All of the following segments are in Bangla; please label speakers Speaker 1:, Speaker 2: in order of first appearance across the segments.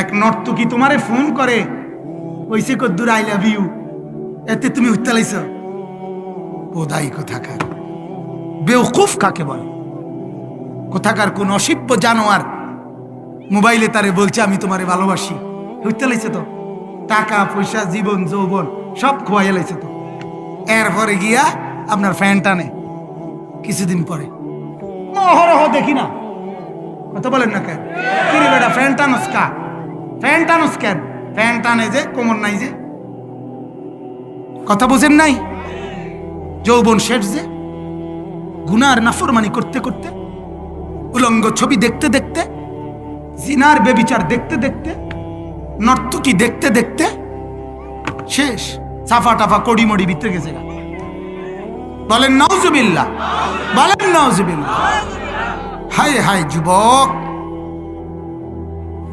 Speaker 1: এক নর্তকি তোমারে ফোন করে ওইসে কদ্দুর আই লাভ ইউ এতে তুমি উত্তালাইছ বোধাই কোথাকার? বেউকুফ কাকে বলে? কোথাকার কোন অসিব্য জানোয়ার মোবাইলে তারে বলছে, আমি তোমারে ভালোবাসি। উত্তালাইছে তো? টাকা, পয়সা, জীবন, যৌবন, সব খোয়াই লাইছে তো? এরপরে গিয়া আপনার ফ্যান টানে, কিছুদিন পরে। অহরহ দেখি না। কথা বলেন না কেন? কিরে বেটা, ফ্যান টানোস কা? কেন ফ্যান টানে যে, কোমর নাই যে। কথা বোঝেন নাই? যৌবন শেষ যে। গুনার নাফরমানি করতে করতে, উলঙ্গ ছবি দেখতে দেখতে, জিনার বেবিচার দেখতে দেখতে, নর্তকি দেখতে দেখতে, শেষ সাফা টাফা কড়ি মড়ি ভিতরে গেছে বলেন নওজুবিল্লাহ বলেন নওজুবিল্লাহ হায় হায়, যুবক।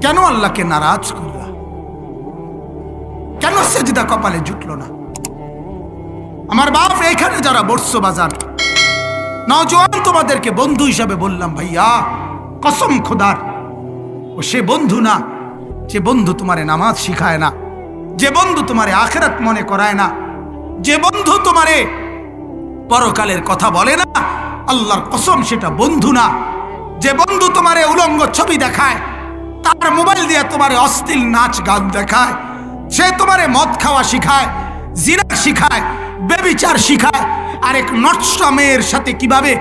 Speaker 1: কেন আল্লাহকে নারাজ করলা? কেন সেজদা কপালে জুটলো না? আমার বাপ এখানে যারা বর্ষ বাজার নজওয়ান তোমাদেরকে বন্ধু হিসাবে বললাম, ভাইয়া, কসম খোদার, ও সে বন্ধু না, যে বন্ধু তোমারে নামাজ শিখায় না, যে বন্ধু তোমারে আখেরাত মনে করায় না, যে বন্ধু তোমারে পরকালের কথা বলে না, আল্লাহর কসম সেটা বন্ধু না, যে বন্ধু তোমারে উলঙ্গ ছবি দেখায় তার মোবাইল দিয়ে তোমারে অস্থির নাচ গান দেখায়। সে তোমারে মদ খাওয়া শিখায়, জিনা শিখায়, বেবিচার শিখায়। আরেক নষ্ট মেয়ের সাথে কীভাবে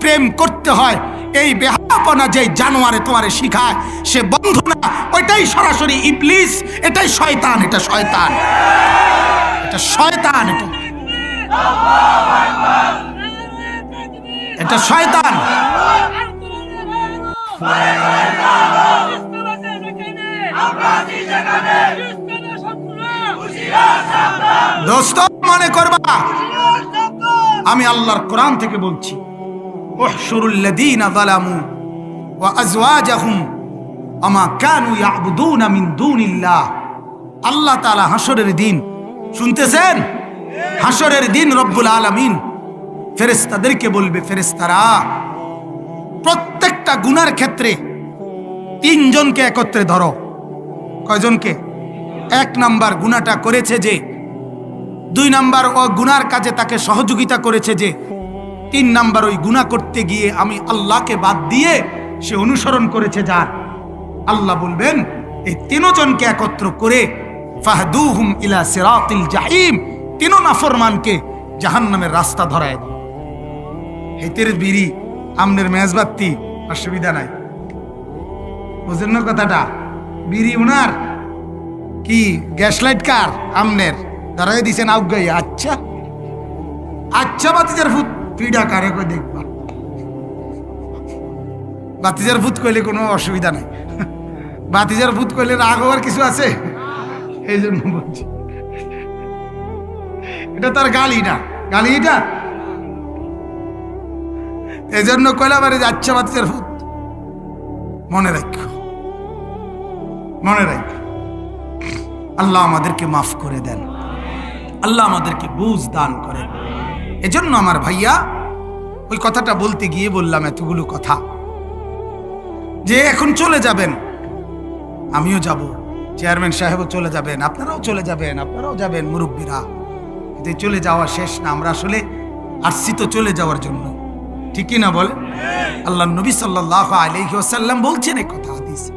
Speaker 1: প্রেম করতে হয়, এই বেহাপনা যে জানোয়ারে তোমারে শিখায়, সে বন্ধু না। ওইটাই সরাসরি ইবলিস, এটাই শয়তান, এটা শয়তান। এটা শয়তান, এটা এটা শয়তান। দোস্ত মনে করবা? আমি আল্লাহর কোরআন থেকে বলছি ওহশুরুল্লাযীনা যালামু ওয়া আজওয়াজাহুম আমা কানু ইয়াবুদুনা মিন দুনিল্লাহ। আল্লাহ তাআলা হাসরের দিন শুনতেছেন? হাসরের দিন রব্বুল আলামিন ফেরেশতাদেরকে বলবে ফেরেশতারা প্রত্যেকটা গুনার ক্ষেত্রে তিনজনকে একত্রে ধরো। কয়জনকে? এক নাম্বার গুনাটা করেছে যে, দুই নাম্বার ও গুনার কাজে তাকে সহযোগিতা করেছে যে, তিন নাম্বার ওই গুনাহ করতে গিয়ে আমি আল্লাহকে বাদ দিয়ে সে অনুসরণ করেছে যার। আল্লাহ বলবেন, এই তিনজনকে একত্র করে ফাহদুহুম ইলা সিরাতিল জাহিম, তিন নাফরমানকে জাহান্নামের রাস্তা ধরায় হেতের বিড়ি, আমনের মেজবাত্তি অসুবিধা নাই। বুঝলেন কথাটা? বিড়ি উনার? কি গ্যাস লাইট কার? আমনের। ধরাই দিছেন আউগাই আচ্ছা। আচ্ছা বাতিজার ভূত। পিডা কারে কই দেখবা? বাতিজার ভূত কইলে কোনো অসুবিধা নাই। বাতিজার ভূত কইলে রাগ হওয়ার কিছু আছে? এই জন্য বলছি। এটা তার গালি না। গালি এটা? এই জন্য কইলা বাড়ি যাচ্ছে বাতিজার ভূত। মনে রাখো মনে রাখো আল্লাহ আমাদেরকে মাফ করে দেন। আল্লাহ আমাদেরকে বুঝ দান করেন। এজন্য আমার ভাইয়া, ওই কথাটা বলতে গিয়ে বললাম এতগুলো কথা। যে এখন চলে যাবেন। আমিও যাব। চেয়ারম্যান সাহেবও চলে যাবেন। আপনারাও চলে যাবেন। আপনারাও যাবেন, মুরব্বীরা। এতে চলে যাওয়া শেষ না। আমরা আসলে আসছি তো চলে যাওয়ার জন্য। ঠিকই না বলে? আল্লাহ নবী সাল্লাহ আলহি বলছেন এই কথা, হাদিস।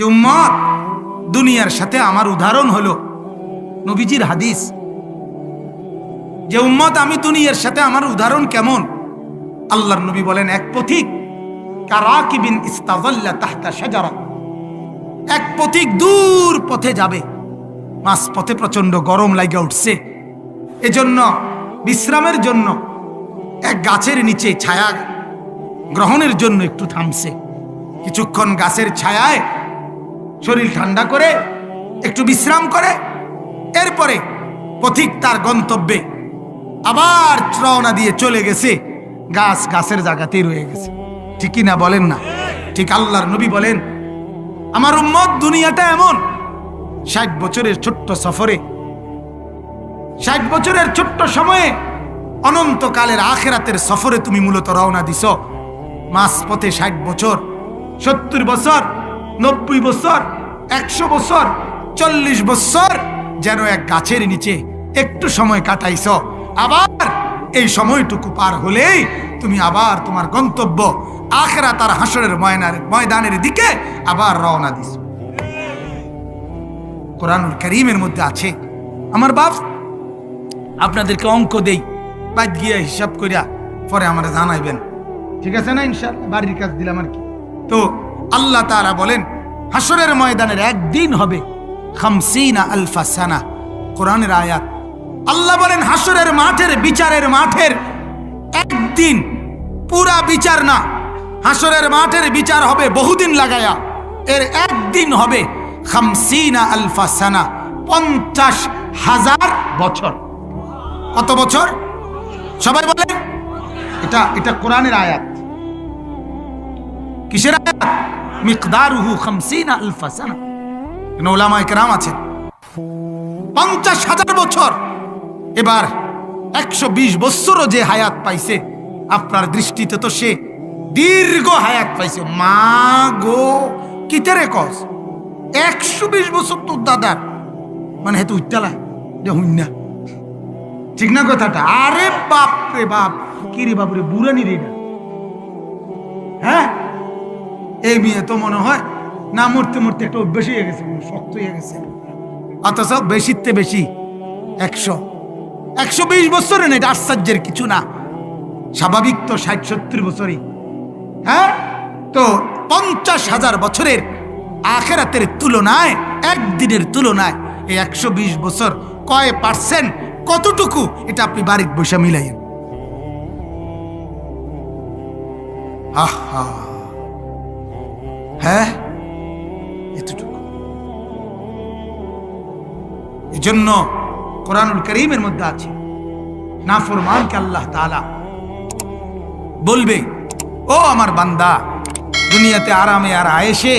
Speaker 1: যে উম্মত, দুনিয়ার সাথে আমার উদাহরণ হলো নবীজির হাদিস। যে উম্মত, আমি দুনিয়ার সাথে আমার উদাহরণ কেমন? আল্লাহর নবী বলেন, এক পথিক, কারাকিবিন ইস্তাজাল্লা এক পথিক দূর পথে যাবে মাস পথে প্রচণ্ড গরম লাগে উঠছে। এজন্য, বিশ্রামের জন্য এক গাছের নিচে ছায়া গ্রহণের জন্য একটু থামছে। কিছুক্ষণ গাছের ছায়ায় শরীর ঠান্ডা করে, একটু বিশ্রাম করে, এরপরে পথিক তার গন্তব্যে আবার রওনা দিয়ে চলে গেছে। গাছ গাছের জায়গাতেই রয়ে গেছে। ঠিকই না বলেন না? ঠিক আল্লাহর নবী বলেন, আমার উম্মত দুনিয়াটা এমন। ষাট বছরের ছোট্ট সফরে, ষাট বছরের ছোট্ট সময়ে অনন্তকালের আখেরাতের সফরে তুমি মূলত রওনা দিছ। মাস পথে ষাট বছর, সত্তর বছর নব্বই বছর, একশো বছর, চল্লিশ বছর যেন এক গাছের নিচে একটু সময় কাটাইছ। আবার এই সময়টুকু পার হলেই তুমি আবার তোমার গন্তব্য আখেরা তার হাসরের ময়নার ময়দানের দিকে আবার রওনা দিস কোরআনুল করিমের মধ্যে আছে, আমার বাপ আপনাদেরকে অঙ্ক দেই, বাদ গিয়া হিসাব করিয়া পরে আমরা জানাইবেন। ঠিক আছে না ইনশাল্লাহ বাড়ির কাজ দিলাম আর কি। তো আল্লাহ তারা বলেন হাসরের ময়দানের একদিন হবে খামসিনা আলফা সানা, কোরআনের আয়াত। আল্লাহ বলেন হাসরের মাঠের বিচারের মাঠের একদিন, পুরা বিচার না হাসরের মাঠের বিচার হবে বহুদিন লাগায়া। এর একদিন হবে খামসিনা আলফা সানা, পঞ্চাশ হাজার বছর। কত বছর? সবাই বলেন, এটা এটা কোরআনের আয়াত। কিসের আয়াত? মিকদারুহু পঞ্চাশ হাজার বছর। এবার একশো বিশ বছরও যে হায়াত পাইছে, আপনার দৃষ্টিতে তো সে দীর্ঘ হায়াত পাইছে। মা গো কিতেরে কস? একশো বিশ বছর তোর দাদার। মানে হেতু উত্তালা যে হুইন ঠিক না কথাটা? আরে বাপ রে বাপ, কি রে বাপ রে বুড়ানি রে। হ্যাঁ? এই বিয়ে তো মনে হয় না মরতে মরতে একটা অভ্যেস হয়ে গেছে শক্ত হয়ে গেছে। অথচ বেশিতে বেশি একশো। একশো বিশ বছরে না, এটা আশ্চর্যের কিছু না। স্বাভাবিক তো ষাট সত্তর বছরই। হ্যাঁ? তো পঞ্চাশ হাজার বছরের আখেরাতের তুলনায়, একদিনের তুলনায় এই একশো বিশ বছর কয় পার্সেন্ট কতটুকু, এটা আপনি বাড়ির বসে মিলাইন আহা! হ্যাঁ? এতটুকু। এই জন্য কোরআনুল করিমের মধ্যে আছে, নাফরমানকে আল্লাহ তাআলা বলবে, ও আমার বান্দা, দুনিয়াতে আরামে আর আয়েসে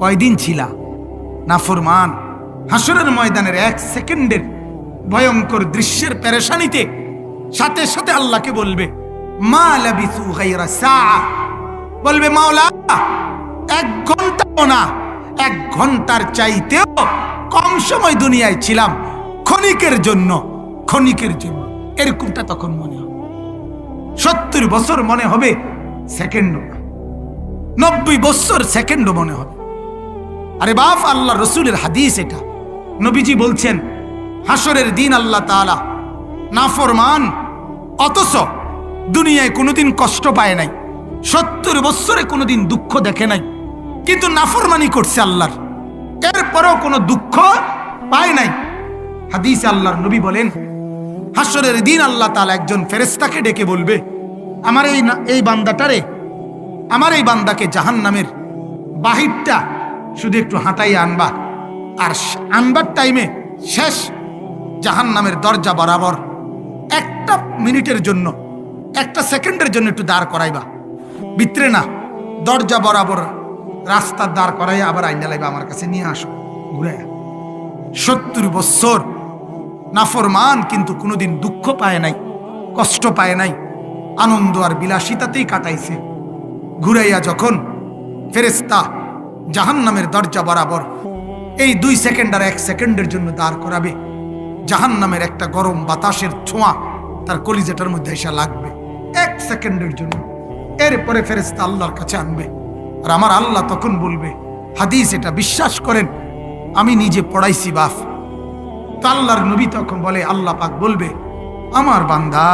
Speaker 1: কয়দিন ছিলা? নাফরমান হাসরের ময়দানের এক সেকেন্ডের ভয়ঙ্কর দৃশ্যের পেরেশানিতে সাথে সাথে আল্লাহকে বলবে, মা লাবিসু গায়রা সাআ বলবে, মাওলা এক ঘন্টাও না, এক ঘণ্টার চাইতেও কম সময় দুনিয়ায় ছিলাম ক্ষণিকের জন্য ক্ষণিকের জন্য। এরকমটা তখন মনে হবে সত্তর বছর মনে হবে সেকেন্ড নব্বই বছর সেকেন্ড মনে হবে। আরে বাপ, আল্লাহ রসুলের হাদিস এটা। নবীজি বলছেন হাসরের দিন আল্লাহ তাআলা নাফরমান, অথচ দুনিয়ায় কোনোদিন কষ্ট পায় নাই, সত্তর বছরে কোনোদিন দুঃখ দেখে নাই। কিন্তু নাফরমানি করছে আল্লাহর। এরপরেও কোনো দুঃখ পায় নাই। হাদিস আল্লাহর নবী বলেন, হাসরের দিন আল্লাহ তাআলা একজন ফেরেস্তাকে ডেকে বলবে, আমার এই এই বান্দাটারে, আমার এই বান্দাকে জাহান নামের বাহিরটা শুধু একটু হাঁটাই আনবা। আর আনবার টাইমে শেষ জাহান নামের দরজা বরাবর একটা মিনিটের জন্য, একটা সেকেন্ডের জন্য একটু দাঁড় করাইবা। ভিতরে না, দরজা বরাবর রাস্তার দাঁড় করাই আবার আইনা লাগবে আমার কাছে, নিয়ে আসো, ঘুরে সত্তর বছর নাফরমান কিন্তু কোনোদিন দুঃখ পায় নাই, কষ্ট পায় নাই, আনন্দ আর বিলাসিতাতেই কাটাইছে। ঘুরাইয়া যখন ফেরেস্তা জাহান নামের দরজা বরাবর এই দুই সেকেন্ড আর এক সেকেন্ডের জন্য দাঁড় করাবে জাহান নামের একটা গরম বাতাসের ছোঁয়া তার কলিজাটার মধ্যে এসে লাগবে, এক সেকেন্ডের জন্য। এরপরে ফেরেস্তা আল্লাহর কাছে আনবে। আর আমার আল্লাহ তখন বলবে, হাদিস এটা, বিশ্বাস করেন, আমি নিজে পড়াইছি, বাফ। তো আল্লাহর নবী তখন বলে, আল্লাহ পাক বলবে, আমার বান্দা,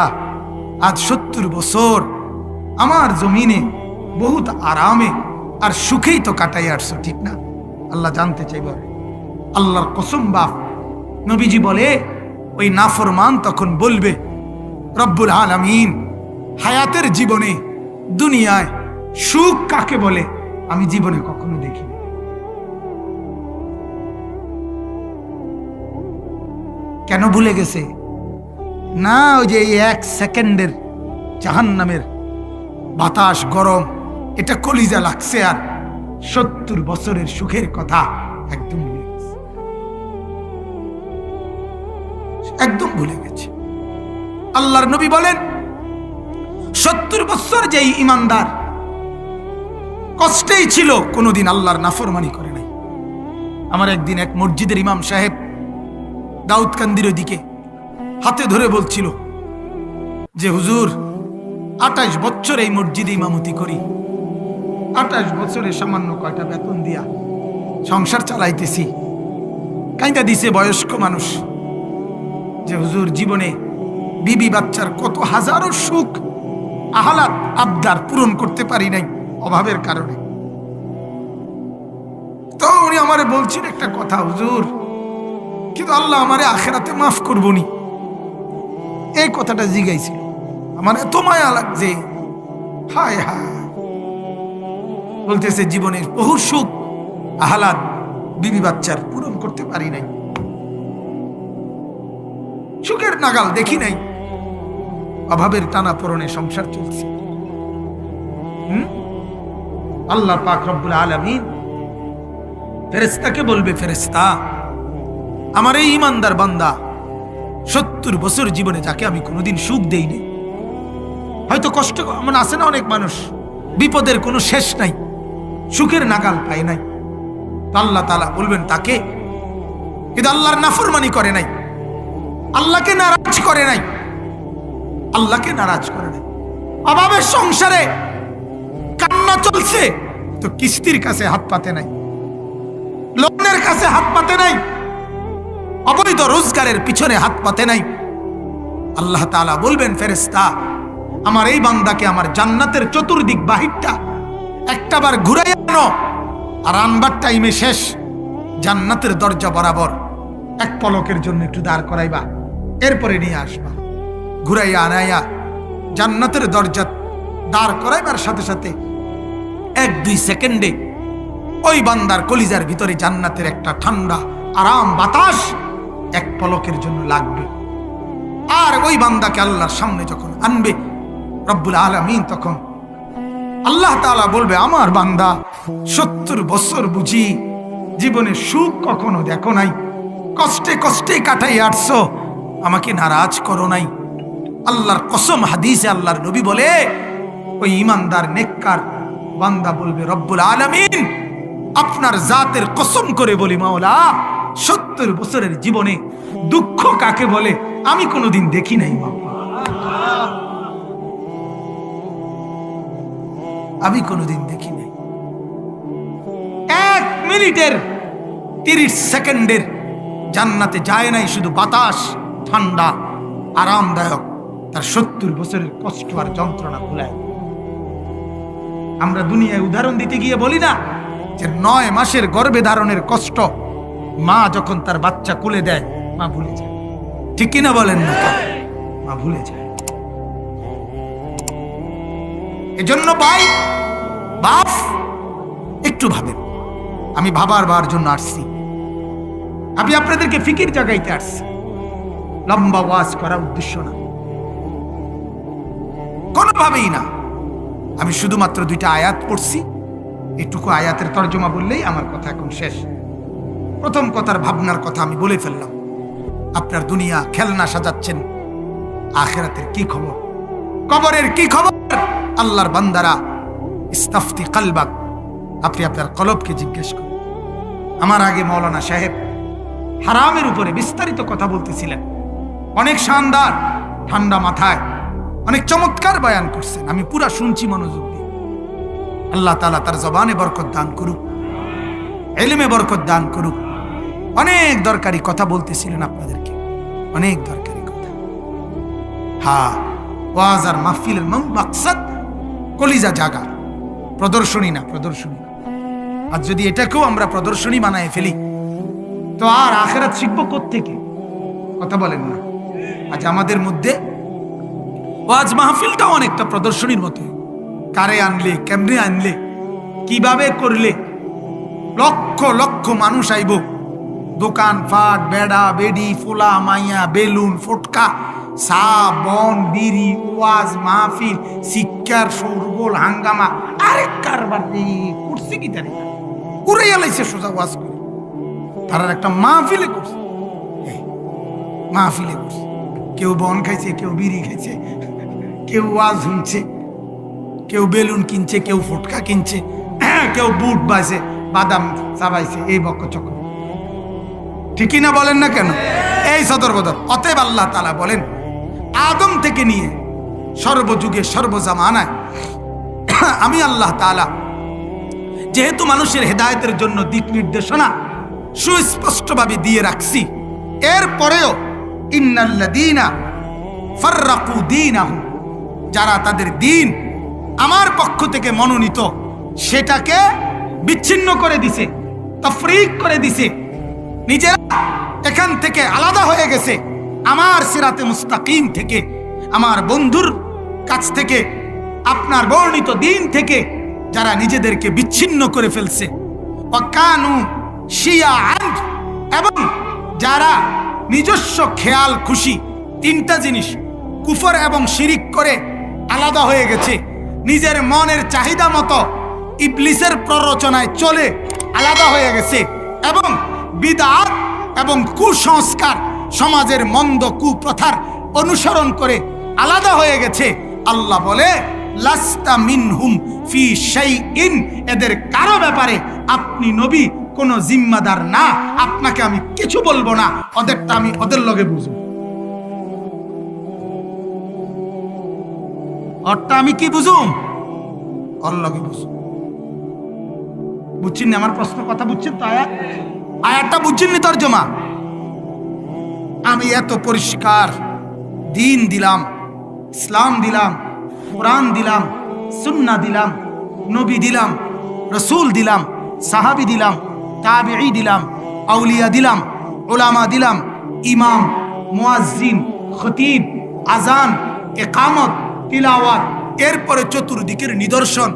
Speaker 1: আজ সত্তর বছর, আমার জমিনে বহুত আরামে আর সুখেই তো কাটাই আসছো, ঠিক না? আল্লাহ জানতে চাইব। আল্লাহর কসম বাপ নবীজি বলে, ওই নাফরমান তখন বলবে, রব্বুল আলামিন, হায়াতের জীবনে দুনিয়ায় সুখ কাকে বলে? আমি জীবনে কখনো দেখিনি। কেন ভুলে গেছে? না, ওই যে এক সেকেন্ডের জাহান নামের বাতাস গরম, এটা কলিজা লাগছে আর সত্তর বছরের সুখের কথা একদম একদম ভুলে গেছে। আল্লাহর নবী বলেন, সত্তর বছর যেই ইমানদার কষ্টেই ছিল কোনোদিন আল্লাহর নাফরমানি করে নাই। আমার একদিন এক মসজিদের ইমাম সাহেব দাউদকান্দির দিকে হাতে ধরে বলছিল যে, হুজুর, আঠাশ বছর এই মসজিদে ইমামতি করি। আঠাশ বছরে সামান্য কয়টা বেতন দিয়া সংসার চালাইতেছি। কাইটা দিছে বয়স্ক মানুষ যে, হুজুর, জীবনে বিবি বাচ্চার কত হাজারো সুখ, আহালাত, আবদার পূরণ করতে পারি নাই। অভাবের কারণে। তো উনি আমারে বলছেন একটা কথা, হুজুর, কিন্তু আল্লাহ আমারে আখেরাতে মাফ করবনি। এই কথাটা জিগাইছিল। আমার এত মায়া লাগছে। হায় হায়। বলতেছে, জীবনের বহু সুখ, আহ্লাদ, বিবি বাচ্চার পূরণ করতে পারি নাই। সুখের নাগাল দেখি নাই। অভাবের টানা পরনে সংসার চলছে। হুম? আল্লাহ পাক রব্বুল আলামিন ফেরেস্তাকে বলবে ফেরেস্তা আমার এই ইমানদার বান্দা সত্তর বছর জীবনে যাকে আমি কোনোদিন সুখ দেইনি। হয়তো কষ্ট মানে আছে না অনেক মানুষ, বিপদের কোনো শেষ নাই, সুখের নাগাল পায় নাই। আল্লাহ তালা বলবেন তাকে কিন্তু আল্লাহর নাফরমানি করে নাই, আল্লাহকে নারাজ করে নাই, আল্লাহকে নারাজ করে নাই। অভাবের সংসারে কান্না চলছে তো কিস্তির কাছে হাত পাতে নাই, লোনের কাছে হাত পাতে নাই, অবৈধ রোজগারের পিছনে হাত পাতে নাই। আল্লাহ তাআলা বলবেন ফেরেস্তা আমার এই বান্দাকে আমার জান্নাতের চতুর্দিক বাহিরটা একটাবার ঘুরাই আনো, আর আনবার টাইমে শেষ, জান্নাতের দরজা বরাবর এক পলকের জন্য একটু দাঁড় করাইবা, এরপরে নিয়ে আসবা। ঘুরাইয়া আনাইয়া জান্নাতের দরজা দাঁড় করাইবার সাথে সাথে এক দুই সেকেন্ডে ওই বান্দার কলিজার ভিতরে জান্নাতের একটা ঠান্ডা, আরাম বাতাস এক পলকের জন্য লাগবে। আর ওই বান্দাকে আল্লাহর সামনে যখন আনবে, রব্বুল আলমিন তখন আল্লাহ তাআলা বলবে, আমার বান্দা, সত্তর বছর বুঝি জীবনে সুখ কখনো দেখো নাই। কষ্টে কষ্টে কাটাই আসছো আমাকে নারাজ করো নাই। আল্লাহর কসম হাদিসে আল্লাহর নবী বলে, ওই ইমানদার, নেককার বান্দা বলবে, রব্বুল আলামিন, আপনার জাতের কসম করে বলি মাওলা, সত্তর বছরের জীবনে দুঃখ কাকে বলে আমি কোনোদিন দেখি নাই আমি কোনোদিন দেখি নাই। এক মিনিটের, তিরিশ সেকেন্ডের জান্নাতে যায় নাই, শুধু বাতাস, ঠান্ডা, আরামদায়ক, তার সত্তর বছরের কষ্ট আর যন্ত্রণা ভুলায়। আমরা দুনিয়ায় উদাহরণ দিতে গিয়ে বলি না যে নয় মাসের গর্ভে ধারণের কষ্ট। মা যখন তার বাচ্চা কুলে দেয়, মা ভুলে যায়। ঠিক কিনা বলেন না? মা ভুলে যায়। এজন্য ভাই, বাপ, একটু ভাবেন। আমি ভাবার বার জন্য আসছি। আমি আপনাদেরকে ফিকির জাগাইতে আসছি। লম্বা ওয়াজ করার উদ্দেশ্য না। কোনোভাবেই না। আমি শুধুমাত্র দুইটা আয়াত পড়ছি। এটুকু আয়াতের তর্জমা বললেই আমার কথা এখন শেষ। প্রথম কথার ভাবনার কথা আমি বলে ফেললাম। আপনার দুনিয়া খেলনা সাজাচ্ছেন। আখেরাতের কি খবর? কবরের কি খবর? আল্লাহর বান্দারা, ইস্তাফতি কালবাক, আপনি আপনার কলবকে জিজ্ঞেস করুন। আমার আগে মৌলানা সাহেব হারামের উপরে বিস্তারিত কথা বলতেছিলেন। অনেক শানদার, ঠান্ডা মাথায়। অনেক চমৎকার বয়ান করছেন। আমি পুরা শুনছি মনোযোগ দিয়ে। আল্লাহ তালা তার জবানে বরকত দান করুক। এলিমে বরকত দান করুক। অনেক দরকারি কথা বলতেছিলেন আপনাদেরকে। অনেক দরকারি কথা। হ্যাঁ ওয়াজ আর মাহফিলের মাকসাদ কলিজা জাগা। প্রদর্শনী না, প্রদর্শনী আর যদি এটাকেও আমরা প্রদর্শনী বানায় ফেলি, তো আর আখেরাত শিখব থেকে কথা বলেন না। আজ আমাদের মধ্যে ওয়াজ মাহফিলটাও অনেকটা প্রদর্শনীর মতো কারে আনলে, কেমনে আনলে, কীভাবে করলে? লক্ষ লক্ষ মানুষ আইব। দোকান ফাট, বেড়া, বেডি, ফোলা, মাইয়া, বেলুন, ফটকা সা বন, বিড়ি, ওয়াজ মাহফিল, শিক্ষার সৌরগোল হাঙ্গামা। আরেক কারবার করছে কি না উড়ে এলাইছে সোজা ওয়াজ করে। তারা একটা মাহফিলে করছে। মাহফিলে করছে। কেউ বন খাইছে, কেউ বিড়ি খাইছে। কেউ ওয়াজ শুনছে, কেউ বেলুন কিনছে, কেউ ফুটকা কিনছে কেউ বুট বাইছে বাদাম চাবাইছে, এই বক্ক চক্র ঠিকই না বলেন না কেন? এই সদর বদর অতএব আল্লাহ তালা বলেন, আদম থেকে নিয়ে সর্বযুগে, সর্বজামানায়, আমি আল্লাহ তালা যেহেতু মানুষের হেদায়তের জন্য দিক নির্দেশনা সুস্পষ্টভাবে দিয়ে রাখছি, এরপরেও ইন্নাল্লাদিনা ফার্রাকু দীনাহুম। যারা তাদের দিন আমার পক্ষ থেকে মনোনীত, সেটাকে বিচ্ছিন্ন করে দিছে, তফরিক করে দিছে। নিজেরা এখান থেকে আলাদা হয়ে গেছে। আমার সিরাতে মুস্তাকিম থেকে, আমার বন্ধুর কাছ থেকে, আপনার বর্ণিত দিন থেকে যারা নিজেদেরকে বিচ্ছিন্ন করে ফেলছে। এবং যারা নিজস্ব খেয়াল খুশি, তিনটা জিনিস, কুফর এবং শিরিক করে আলাদা হয়ে গেছে। নিজের মনের চাহিদা মতো ইবলিসের প্ররোচনায় চলে আলাদা হয়ে গেছে এবং বিদাত এবং কুসংস্কার সমাজের মন্দ কুপ্রথার অনুসরণ করে আলাদা হয়ে গেছে। আল্লাহ বলে, লাস্তা মিনহুম ফি সেই শাইইন। এদের কারও ব্যাপারে আপনি নবী কোনো জিম্মাদার না। আপনাকে আমি কিছু বলব না। ওদেরটা আমি ওদের লগে বুঝব। ওরটা আমি কি বুঝুম? লগে বুঝুম? বুঝছেন না আমার প্রশ্ন কথা বুঝছেন তো আয়াত? আয়াতটা বুঝছেন নি তর্জমা? আমি এত পরিষ্কার দিন দিলাম, ইসলাম দিলাম, কোরআন দিলাম সুন্না দিলাম, নবী দিলাম, রসুল দিলাম, সাহাবি দিলাম, তাবিঈ দিলাম, আউলিয়া দিলাম ওলামা দিলাম, ইমাম, মুয়াজ্জিন, খতিব আজান একামত তিলাওয়াত, এরপরে চতুর্দিকের নিদর্শন,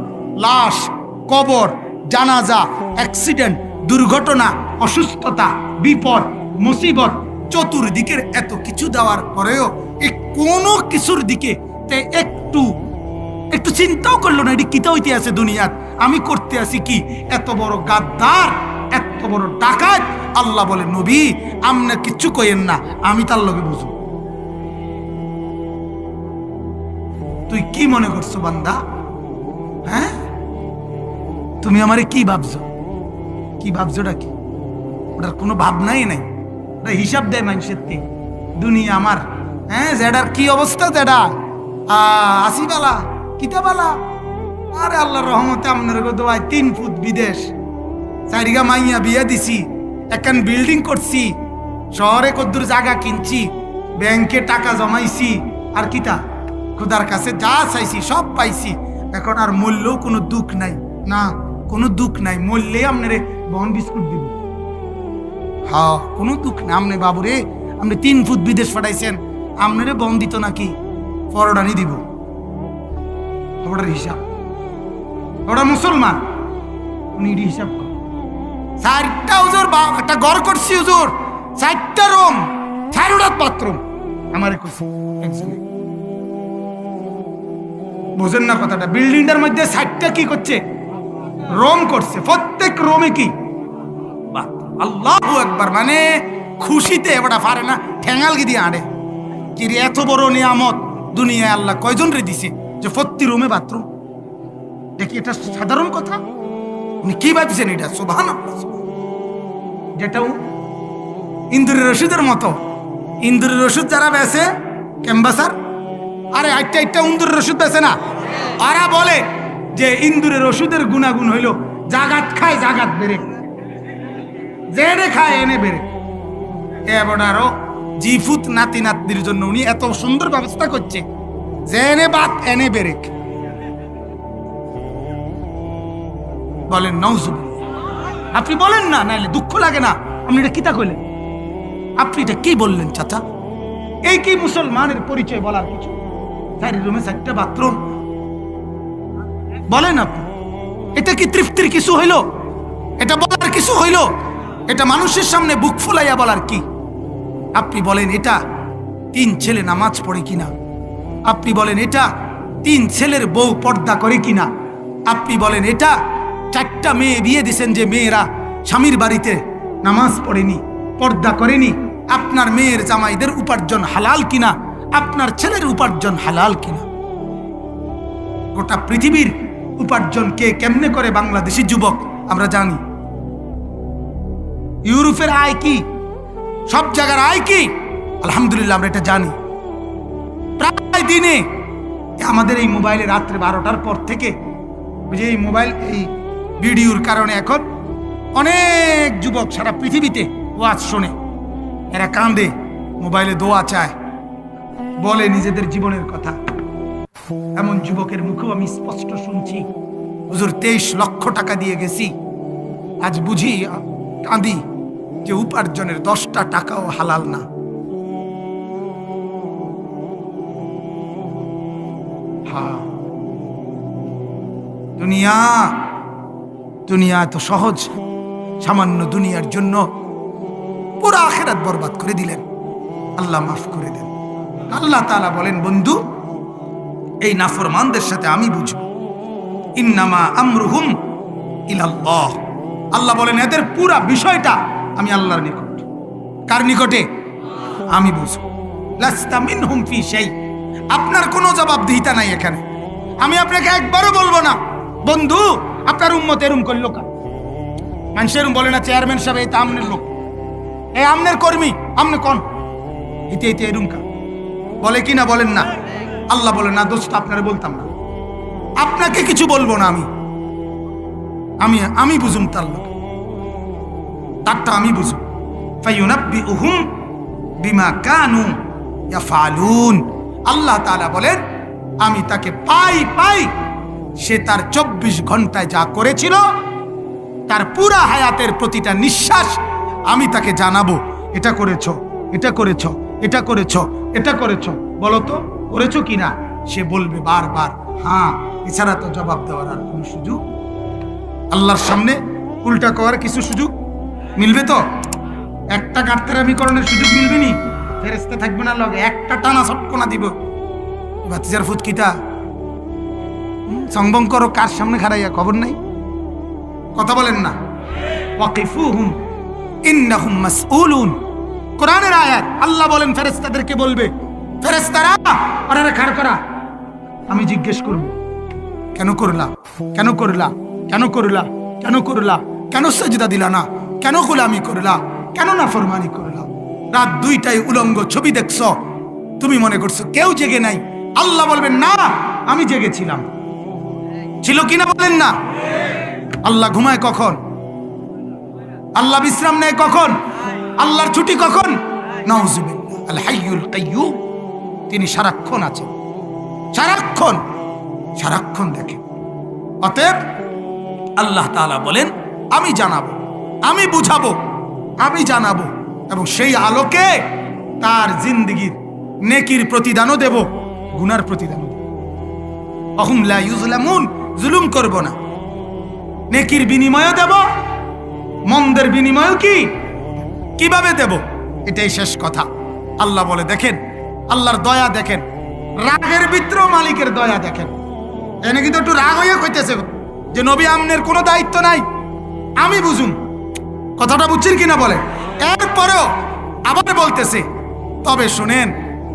Speaker 1: লাশ, কবর, জানাজা, অ্যাক্সিডেন্ট, দুর্ঘটনা, অসুস্থতা, বিপদ, মুসিবত, চতুর্দিকের এত কিছু দেওয়ার পরেও এ কোনো কিছুর দিকে তে একটু একটু চিন্তাও করল না, এটি কিতা হইতে আছে দুনিয়াত আমি করতে আছি কি? এত বড় গাদ্দার, এত বড় ডাকাত। আল্লাহ বলে, নবী, আমনা কিচ্ছু কইেন না, আমি তার লগে বুঝু তুই কি মনে করছ, বান্দা? হ্যাঁ? তুমি আমারে কি ভাবছ? কি ভাবছোটা কি? ওটার কোনো ভাবনাই নাই ওটা হিসাব দেয় মানুষের তে দুনিয়া আমার। হ্যাঁ জেডার কি অবস্থা জেডা? আসি বালা কিতা বালা আরে আল্লাহর রহমতে আপনার দোয়ায় তিন ফুট বিদেশ। চারিগা মাইয়া বিয়া দিছি, একখান বিল্ডিং করছি, শহরে কদ্দুর জায়গা কিনছি, ব্যাংকে টাকা জমাইছি, আর কিতা? খোদার কাছে যা চাইছি, সব পাইছি। এখন আর মূল্যও কোনো দুঃখ নাই। না, কোনো দুঃখ নাই। মূল্যে আপনারে বন বিস্কুট দিব। হা কোনো দুঃখ না আপনি বাবুরে আপনি তিন ফুট বিদেশ পাঠাইছেন। আপনারে বন দিত নাকি? পরোটানি দিব। ওটার হিসাব। ওটা মুসলমান। উনি হিসাব কর। চারটা হুজুর একটা ঘর করছি হুজুর। চারটা রুম। চারোটা বাথরুম। আমার কইছে একজনে বোঝেন না কথাটা। বিল্ডিংটার মধ্যে সাইডটা কি করছে? রোম করছে। প্রত্যেক রোমে কি? আল্লাহ একবার মানে খুশিতে এবারটা পারে না, ঠেঙাল গি দিয়ে আড়ে? কি এত বড় নিয়ামত দুনিয়ায় আল্লাহ কয়জন রে দিছে যে প্রতি রুমে বাথরুম? দেখি, এটা সাধারণ কথা? উনি কি ভাবছেন এটা? সোভান যেটাও ইন্দুরের রশিদের মতো। ইন্দুরের রশিদ যারা বেছে, ক্যাম্বাসার আরে আটটা আটটা ইন্দুরের ওষুধ আছে না? আরা বলে যে ইন্দুরের ওষুধের গুণাগুণ হইল, জাগাত খায়, জাগাত বেড়ে। জেনে খায়, এনে বেড়ে। এবার আরও জিফুত নাতি নাতনির জন্য উনি এত সুন্দর ব্যবস্থা করছে। জেনে বাত এনে বেড়ে। বলেন নৌজুব আপনি বলেন না, নাইলে দুঃখ লাগে না। আপনি এটা কিতা কইলেন? আপনি এটা কি বললেন, চাচা? এই কি মুসলমানের পরিচয় বলার কিছু? রুমে চারটা বাথরুম। বলেন আপনি, এটা কি তৃপ্তির কিছু হইল? এটা বলার কিছু হইল? এটা মানুষের সামনে বুক ফুলাইয়া বলার কি? আপনি বলেন, এটা তিন ছেলে নামাজ পড়ে কিনা? আপনি বলেন, এটা তিন ছেলের বউ পর্দা করে কিনা? আপনি বলেন, এটা চারটা মেয়ে বিয়ে দিছেন যে মেয়েরা স্বামীর বাড়িতে নামাজ পড়েনি, পর্দা করেনি, আপনার মেয়ের জামাইদের উপার্জন হালাল কিনা? আপনার ছেলের উপার্জন হালাল কিনা? গোটা পৃথিবীর উপার্জন কে কেমনে করে বাংলাদেশি যুবক আমরা জানি? ইউরোপের আয় কি? সব জায়গার আয় কি? আলহামদুলিল্লাহ আমরা এটা জানি। প্রায় দিনে আমাদের এই মোবাইলে রাত্রে বারোটার পর থেকে যে এই মোবাইল, এই ভিডিওর কারণে এখন অনেক যুবক সারা পৃথিবীতে ওয়াজ শোনে। এরা কান্দে মোবাইলে দোয়া চায়। বলে নিজেদের জীবনের কথা। এমন যুবকের মুখেও আমি স্পষ্ট শুনছি, হুজুর, তেইশ লক্ষ টাকা দিয়ে গেছি। আজ বুঝি, কাঁদি যে উপার্জনের দশটা টাকাও হালাল না। দুনিয়া দুনিয়া এত সহজ, সামান্য দুনিয়ার জন্য পুরো আখেরাত বরবাদ করে দিলেন। আল্লাহ মাফ করে দেন। আল্লাহ তাআলা বলেন, বন্ধু, এই নাফরমানদের সাথে আমি বুঝব। ইন্নামা আমরুহুম ইলাল্লাহ। আল্লাহ বলেন, এদের পুরা বিষয়টা আমি আল্লাহর নিকট। কার নিকটে? আমি বুঝব। আপনার কোনো জবাবদিহিতা নাই এখানে। আমি আপনাকে একবারও বলব না। বন্ধু, আপনার উম্মত এরম করল কা বলে না, চেয়ারম্যান সাহেব, এই তো আমনের লোক। এই আমনের কর্মী, আমনে কোন? এতে এতে এরম কা বলে কি না বলেন না? আল্লাহ বলে, না দোস্ত আপনারে বলতাম না। আপনাকে কিছু বলব না আমি। আমি আমি বুঝুম তার লোক। তারটা আমি বুঝুম। আল্লাহ বলেন, আমি তাকে পাই পাই। সে তার চব্বিশ ঘন্টায় যা করেছিল, তার পুরা হায়াতের প্রতিটা নিঃশ্বাস আমি তাকে জানাব। এটা করেছ, এটা করেছ। এটা করেছ, এটা করেছ। বলো তো, করেছ কিনা? সে বলবে বারবার হ্যাঁ এছাড়া তো জবাব দেওয়ার আর কোনো সুযোগ? আল্লাহর সামনে উল্টা করার কিছু সুযোগ মিলবে তো? একটা গাটতারামি করণের সুযোগ মিলবে নি? ফেরেস্তা থাকবে না লগে, একটা টানা সটকোনা দিব। বাতিজার ফুটকিটা সংবং করো, কার সামনে খারাইয়া খবর নাই? কথা বলেন না। ওয়াকিফুহুম, ইন্নাহুম মাসউলুন। কোরআনের আয়াত আল্লাহ বলেন, ফেরেশতাদেরকে বলবে, ফেরেশতারা, ওনারা খাড় করা? আমি জিজ্ঞেস করব, কেন করলা? কেন করলা? কেন করলা? কেন করলা? কেন সাজদা দিলা না? কেন গোলামি করলা? কেন না ফরমানি করলা? রাত দুইটায় উলঙ্গ ছবি দেখছ? তুমি মনে করছ কেউ জেগে নাই? আল্লাহ বলবেন, না, আমি জেগেছিলাম। ছিল কিনা বলেন না? আল্লাহ ঘুমায় কখন? আল্লাহ বিশ্রাম নেয় কখন? আল্লাহর ছুটি কখন? তিনি সারাক্ষণ আছেন। সারাক্ষণ। সারাক্ষণ দেখেন। অতএব আল্লাহ তাআলা বলেন, আমি জানাব, আমি বুঝাবো, আমি জানাব এবং সেই আলোকে তার জিন্দগির নেকির প্রতিদানও দেব, গুনার প্রতিদানও দেব। ইউজলামুন জুলুম করব না। নেকির বিনিময়ও দেব, মন্দের বিনিময়ও কি? কীভাবে দেব? এটাই শেষ কথা। আল্লাহ বলে, দেখেন, আল্লাহর দয়া দেখেন, রাগের ভিতর মালিকের দয়া দেখেন। এনে কিন্তু একটু রাগ হয়ে কইতেছে যে, নবী আমনের কোনো দায়িত্ব নাই। আমি বুঝুম। কথাটা বুঝছেন কিনা বলে এরপরেও আবার বলতেছে, তবে শুনেন,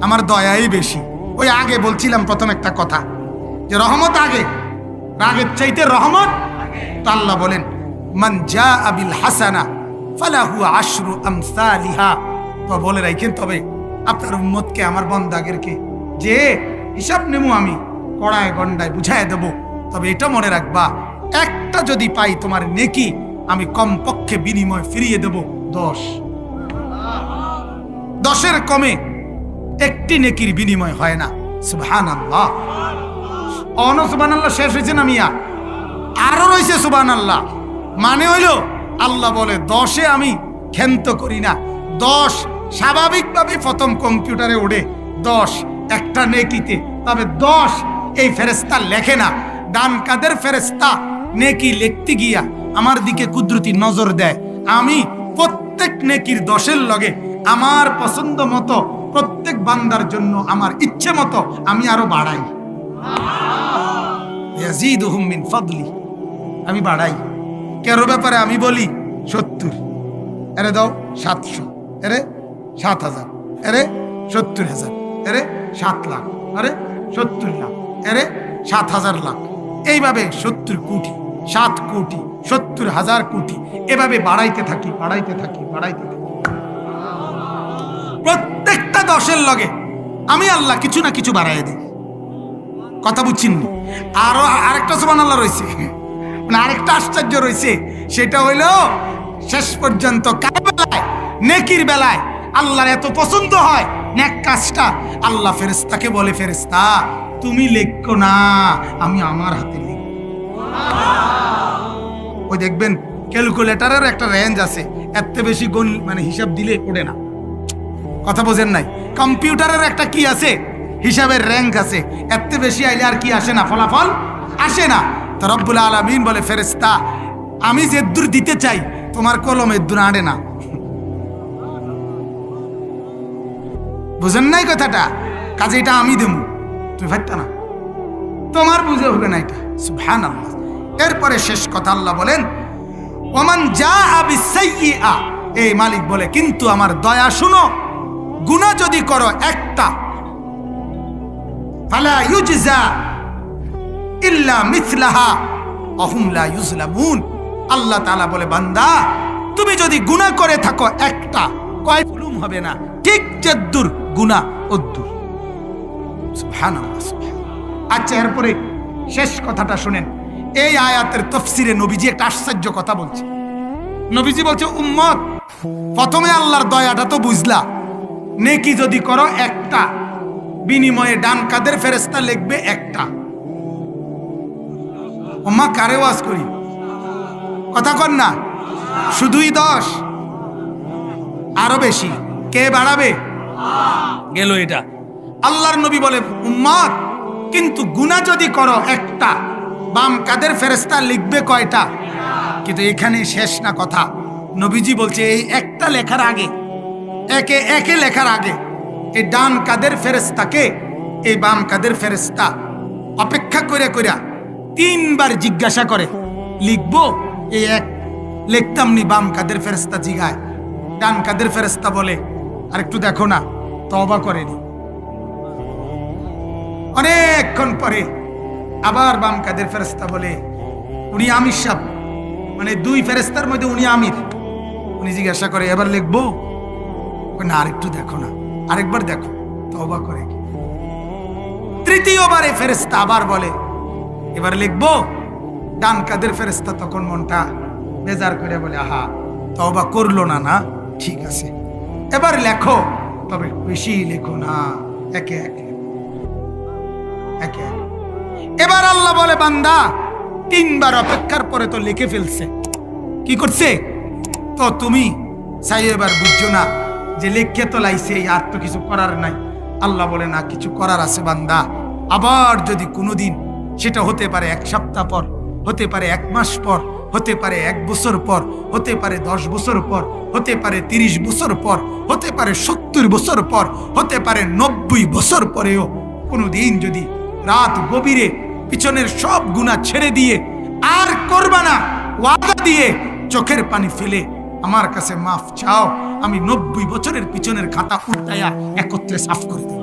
Speaker 1: আমার দয়াই বেশি। ওই আগে বলছিলাম প্রথম একটা কথা, যে রহমত আগে, রাগের চাইতে রহমত তো আল্লাহ বলেন, মান যা আবিল হাসানা ফালাহু আশরু আমসালিহা। তো বলে তবে, আপনার আমার যে হিসাব আমি, কড়ায় দেব। তবে এটা মনে রাখবা, একটা যদি পাই তোমার নেকি, আমি কমপক্ষে বিনিময় ফিরিয়ে দেব দশ। দশের কমে একটি নেকির বিনিময় হয় না। সুবহান আল্লাহ অন আল্লাহ শেষ হয়েছে না মিয়া? আরও রয়েছে সুবান আল্লাহ মানে হইল আল্লাহ বলে, দশে আমি ক্ষেন্ত করি না। দশ স্বাভাবিকভাবে প্রথম কম্পিউটারে ওঠে দশ একটা নেকিতে। তবে দশ এই ফেরেস্তা লেখে না। ডান কাদের ফেরেস্তা নেকি লিখতে গিয়া আমার দিকে কুদরতি নজর দেয়। আমি প্রত্যেক নেকির দশের লগে আমার পছন্দ মতো প্রত্যেক বান্দার জন্য আমার ইচ্ছে মতো আমি আরও বাড়াই। আমি বাড়াই। কেরো ব্যাপারে আমি বলি সত্তর। এরে দাও সাতশো। এরে সাত হাজার। এরে সত্তর হাজার। এরে সাত লাখ। আরে সত্তর লাখ। এরে সাত হাজার লাখ। এইভাবে সত্তর কোটি, সাত কোটি, সত্তর হাজার কোটি এভাবে বাড়াইতে থাকি বাড়াইতে থাকি বাড়াইতে থাকি। প্রত্যেকটা দশের লগে আমি আল্লাহ কিছু না কিছু বাড়াই দিই। কথা বুঝছেন? আরও আরেকটা সুবান আল্লাহ রয়েছে। আরেকটা আশ্চর্য রয়েছে। সেটা হইল, শেষ পর্যন্ত বেলায় নেকির বেলায় আল্লাহর এত পছন্দ হয়, নেক কাজটা আল্লাহ ফেরেস্তাকে বলে ফেরেস্তা তুমি লেখো না, আমি আমার হাতে লিখব। ওই দেখবেন ক্যালকুলেটারের একটা রেঞ্জ আছে এত বেশি গুণ মানে হিসাব দিলে ওঠে না। কথা বোঝেন নাই? কম্পিউটারের একটা কি আছে? হিসাবের র্যাঙ্ক আছে এত বেশি আইলে আর কি আসে না, ফলাফল আসে না। তো রব্বুল আলমিন বলে ফেরেস্তা আমি যে দূর দিতে চাই, তোমার কলম এদ্দুর আড়ে না। বুঝেন নাই কথাটা? কাজে এটা আমি দেবো। তুমি ভাবতা না। তোমার বুঝে হবে না এটা। সুবহান আল্লাহ এরপরে শেষ কথা আল্লাহ বলেন, ওমান যা আবি এই মালিক বলে, কিন্তু আমার দয়া শুনো, গুনাহ যদি করো একটা, ফালা ইউজজা আল্লাহ বলে, বান্দা, তুমি যদি গুনাহ করে থাকো একটা, কয় হবে না। ঠিক যেদ্দুর, গুনাহ অদ্দুর। আচ্ছা এরপরে শেষ কথাটা শুনেন। এই আয়াতের তফসিরে নবীজি একটা আশ্চর্য কথা বলছে। নবীজি বলছে, উম্মত, প্রথমে আল্লাহর দয়াটা তো বুঝলা। নেকি যদি করো একটা, বিনিময়ে ডান কাদের ফেরেস্তা লিখবে একটা। ওমা কারে ওয়াজ করি? কথা কর না। শুধুই দশ। আরও বেশি। কে বাড়াবে? গেল এটা। আল্লাহর নবী বলে উম্মত কিন্তু গুনাহ যদি করো একটা, বাম কাদের ফেরেস্তা লিখবে কয়টা? কিন্তু এখানে শেষ না কথা। নবীজি বলছে, এই একটা লেখার আগে, একে একে লেখার আগে, এই ডান কাদের ফেরেস্তাকে এই বাম কাদের ফেরেস্তা অপেক্ষা করে কইরা তিনবার জিজ্ঞাসা করে, লিখব এই এক লিখতাম নি বাম কাদের ফেরেস্তা জিগায়, ডান কাদের ফেরেস্তা বলে। আর একটু দেখো না তবা করেনি অনেকক্ষণ পরে আবার বাম কাদের ফেরেস্তা বলে, উনি আমির সাহ মানে দুই ফেরেস্তার মধ্যে উনি আমির। উনি জিজ্ঞাসা করে, এবার লিখব? না, আরেকটু দেখো না, আরেকবার দেখো তবা করে তৃতীয়বারে ফেরেস্তা আবার বলে এবার লিখব ডান কাদের ফেরেস্তা তখন মনটা বেজার করে বলে, আহা তবা করল না না, ঠিক আছে। এবার লেখো, তবে বেশি লেখো না একে একে একে। এবার আল্লাহ বলে, বান্দা, তিনবার অপেক্ষার পরে তো লিখে ফেলছে। কি করছে? তো তুমি চাই এবার বুঝছ না যে লিখে তো লাইছে, আর তো কিছু করার নাই। আল্লাহ বলে, না, কিছু করার আছে বান্দা। আবার যদি কোনোদিন সেটা হতে পারে এক সপ্তাহ পর, হতে পারে এক মাস পর, হতে পারে এক বছর পর, হতে পারে দশ বছর পর, হতে পারে তিরিশ বছর পর, হতে পারে সত্তর বছর পর, হতে পারে নব্বই বছর পরেও কোনোদিন যদি রাত গভীরে পিছনের সব গুণা ছেড়ে দিয়ে আর করবা না, ওয়াদা দিয়ে চোখের পানি ফেলে আমার কাছে মাফ চাও, আমি নব্বই বছরের পিছনের খাতা উল্টাইয়া একত্রে সাফ করে দেব